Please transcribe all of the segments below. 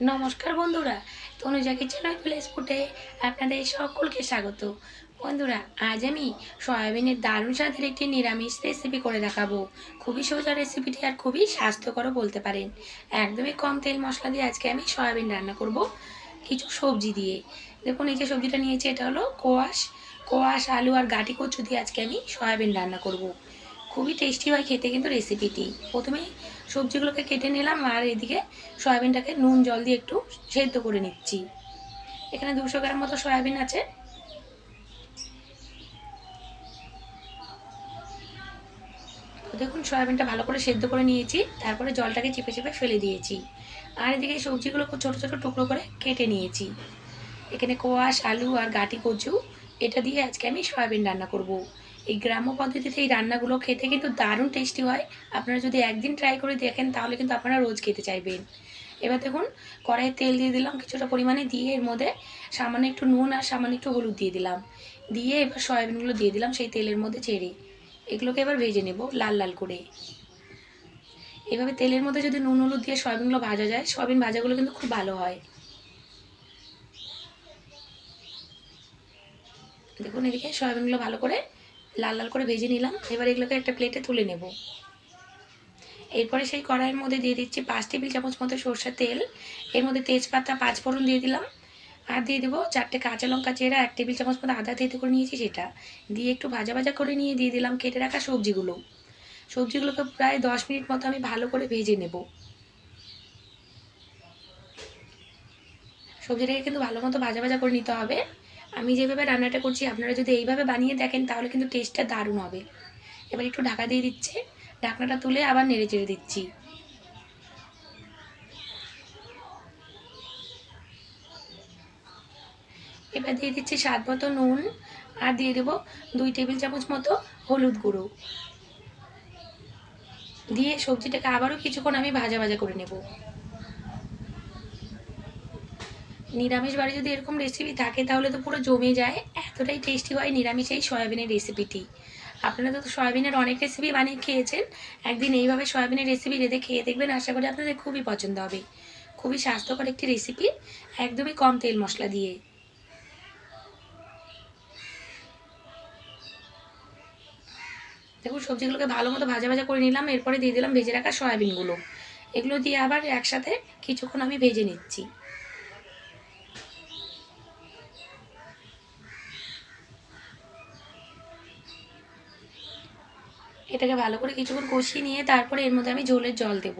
নমস্কার বন্ধুরা Tanuja kitchen place ফুটে আপনাদের সকলকে স্বাগত। বন্ধুরা, আজ আমি সয়াবিনের দারুণ স্বাদের একটি নিরামিষ রেসিপি করে দেখাবো। খুবই সোজা রেসিপিটি আর খুবই স্বাস্থ্যকরও বলতে পারেন। একদমই কম তেল মশলা দিয়ে আজকে আমি সয়াবিন রান্না করব কিছু সবজি দিয়ে। দেখুন, এই যে সবজিটা নিয়েছি, এটা হলো কোয়াশ। কোয়াশ, আলু আর গাটি কচু দিয়ে আজকে আমি সয়াবিন রান্না করব। খুবই টেস্টি হয় খেতে কিন্তু রেসিপিটি প্রথমে সবজিগুলোকে কেটে নিলাম আর এদিকে সয়াবিনটাকে নুন, জল দিয়ে একটু সেদ্ধ করে নিচ্ছি। এখানে দুশো গ্রাম মতো সয়াবিন আছে। দেখুন, সয়াবিনটা ভালো করে সেদ্ধ করে নিয়েছি। তারপরে জলটাকে চিপে চিপে ফেলে দিয়েছি। আর এদিকে সবজিগুলো খুব ছোটো ছোটো টুকরো করে কেটে নিয়েছি। এখানে কোয়াশ, আলু আর গাটি কচু, এটা দিয়ে আজকে আমি সয়াবিন রান্না করব। এই গ্রাম্য পদ্ধতিতে এই রান্নাগুলো খেতে কিন্তু দারুণ টেস্টি হয়। আপনারা যদি একদিন ট্রাই করে দেখেন, তাহলে কিন্তু আপনারা রোজ খেতে চাইবেন। এবার দেখুন, কড়াইয়ে তেল দিয়ে দিলাম কিছুটা পরিমাণে, দিয়ে এর মধ্যে সামান্য একটু নুন আর সামান্য একটু হলুদ দিয়ে দিলাম। দিয়ে এবার সয়াবিনগুলো দিয়ে দিলাম সেই তেলের মধ্যে ছেড়ে এগুলোকে এবার ভেজে নেব লাল লাল করে। এভাবে তেলের মধ্যে যদি নুন হলুদ দিয়ে সয়াবিনগুলো ভাজা যায়, সয়াবিন ভাজাগুলো কিন্তু খুব ভালো হয়। দেখুন এদিকে সয়াবিনগুলো ভালো করে লাল লাল করে ভেজে নিলাম। এবার এগুলোকে একটা প্লেটে তুলে নেব। এরপরে সেই কড়াইয়ের মধ্যে দিয়ে দিচ্ছি পাঁচ টেবিল চামচ মতো সর্ষের তেল। এর মধ্যে তেজপাতা, পাঁচ ফোড়ন দিয়ে দিলাম। আর দিয়ে দেবো চারটে কাঁচা লঙ্কা চেরা, এক টেবিল চামচ মতো আদা থেতে করে নিয়েছি সেটা। দিয়ে একটু ভাজা ভাজা করে নিয়ে দিয়ে দিলাম কেটে রাখা সবজিগুলো। সবজিগুলোকে প্রায় দশ মিনিট মতো আমি ভালো করে ভেজে নেব। সবজিটাকে কিন্তু ভালো মতো ভাজা ভাজা করে নিতে হবে। আমি যেভাবে রান্নাটা করছি, আপনারা যদি এইভাবে বানিয়ে দেখেন, তাহলে কিন্তু টেস্টটা দারুণ হবে। এবার একটু ঢাকা দিয়ে দিচ্ছে, ঢাকনাটা তুলে আবার নেড়ে চেড়ে দিচ্ছি। এবার দিয়ে দিচ্ছি স্বাদ মতো নুন, আর দিয়ে দেবো দুই টেবিল চামচ মতো হলুদ গুঁড়ো। দিয়ে সবজিটাকে আবারও কিছুক্ষণ আমি ভাজা ভাজা করে নেব। নিরামিষ বাড়ি যদি এরকম রেসিপি থাকে, তাহলে তো পুরো জমে যায়। এতটাই টেস্টি হয় নিরামিষ এই সয়াবিনের রেসিপিটি আপনারা তো সয়াবিনের অনেক রেসিপি বানিয়ে খেয়েছেন। একদিন এইভাবে সয়াবিনের রেসিপি রেঁধে খেয়ে দেখবেন, আশা করি আপনাদের খুবই পছন্দ হবে। খুবই স্বাস্থ্যকর একটি রেসিপি একদমই কম তেল মশলা দিয়ে। দেখুন, সবজিগুলোকে ভালো মতো ভাজা ভাজা করে নিলাম, এরপরে দিয়ে দিলাম ভেজে রাখা সয়াবিনগুলো। এগুলো দিয়ে আবার একসাথে কিছুক্ষণ আমি ভেজে নিচ্ছি। এটাকে ভালো করে কিছুক্ষণ কষিয়ে নিয়ে তারপরে এর মধ্যে আমি ঝোলের জল দেব।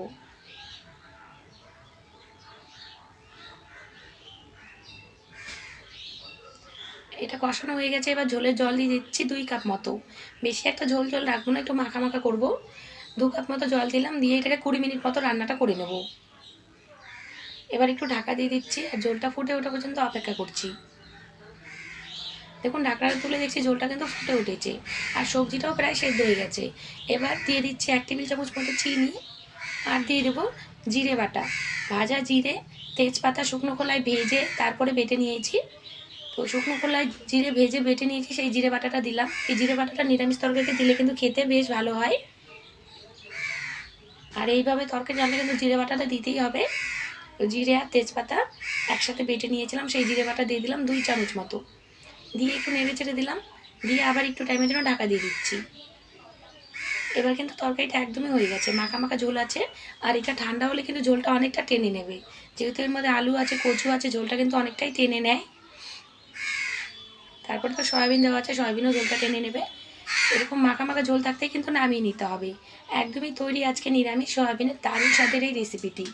এটা কষানো হয়ে গেছে, এবার ঝোলের জল দিয়ে দিচ্ছি দুই কাপ মতো। বেশি একটা ঝোল জল রাখব না, একটু মাখা মাখা করব। দু কাপ মতো জল দিলাম, দিয়ে এটাকে কুড়ি মিনিট মতো রান্নাটা করে নেব। এবার একটু ঢাকা দিয়ে দিচ্ছি, আর ঝোলটা ফুটে ওঠা পর্যন্ত অপেক্ষা করছি। দেখুন, ঢাকনাটা তুলে দেখছি, ঝোলটা কিন্তু ফুটে উঠেছে। আর সবজিটাও প্রায় সেদ্ধ হয়ে গেছে। এবার দিয়ে দিচ্ছি এক টেবিল চামচ মতো চিনি আর দিয়ে দেবো জিরে বাটা। ভাজা জিরে, তেজপাতা, শুকনো খোলায় ভেজে তারপরে বেটে নিয়েছি। তো শুকনো খোলায় জিরে ভেজে বেটে নিয়েছি, সেই জিরে বাটাটা দিলাম। এই জিরে বাটাটা নিরামিষ তরকারিতে দিলে কিন্তু খেতে বেশ ভালো হয়। আর এইভাবে তরকারি রান্না কিন্তু জিরে বাটাটা দিতেই হবে। জিরে আর তেজপাতা একসাথে বেটে নিয়েছিলাম, সেই জিরে বাটা দিয়ে দিলাম দুই চামচ মতো। দিয়ে একটু নেড়ে চেড়ে দিলাম, দিয়ে আবার একটু টাইমের জন্য ঢাকা দিয়ে দিচ্ছি। এবার কিন্তু তরকারিটা একদমই হয়ে গেছে, মাখা মাখা ঝোল আছে, আর এটা ঠান্ডা হলে কিন্তু ঝোলটা অনেকটা টেনে নেবে। যেহেতু এর মধ্যে আলু আছে, কচু আছে, ঝোলটা কিন্তু অনেকটাই টেনে নেয়। তারপর তো সয়াবিন দেওয়া আছে, সয়াবিনও ঝোলটা টেনে নেবে। এরকম মাখা মাখা ঝোল থাকতেই কিন্তু নামিয়ে নিতে হবে। একদমই তৈরি আজকে নিরামিষ সয়াবিনের দারুণ স্বাদের এই রেসিপিটি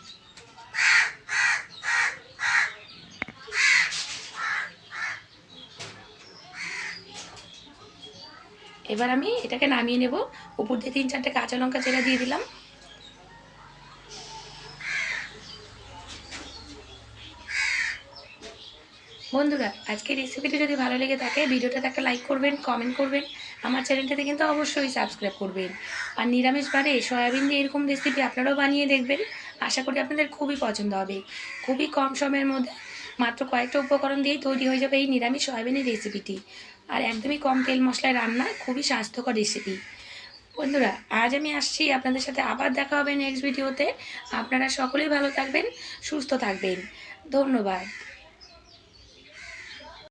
এবার আমি এটাকে নামিয়ে নেব। উপর দিয়ে তিন চারটে কাঁচা লঙ্কা চেরা দিয়ে দিলাম। বন্ধুরা, আজকের রেসিপিটি যদি ভালো লেগে থাকে, ভিডিওটাতে একটা লাইক করবেন কমেন্ট করবেন। আমার চ্যানেলটাতে কিন্তু অবশ্যই সাবস্ক্রাইব করবেন। আর নিরামিষ বারে সয়াবিন দিয়ে এরকম রেসিপি আপনারাও বানিয়ে দেখবেন। আশা করি আপনাদের খুবই পছন্দ হবে। খুবই কম সময়ের মধ্যে মাত্র কয়েকটা উপকরণ দিয়েই তৈরি হয়ে যাবে এই নিরামিষ সয়াবিনের রেসিপিটি আর একদমই কম তেল মশলায় রান্না, খুবই স্বাস্থ্যকর রেসিপি বন্ধুরা, আজ আমি আসছি আপনাদের সাথে আবার দেখা হবে নেক্সট ভিডিওতে আপনারা সকলেই ভালো থাকবেন, সুস্থ থাকবেন। ধন্যবাদ।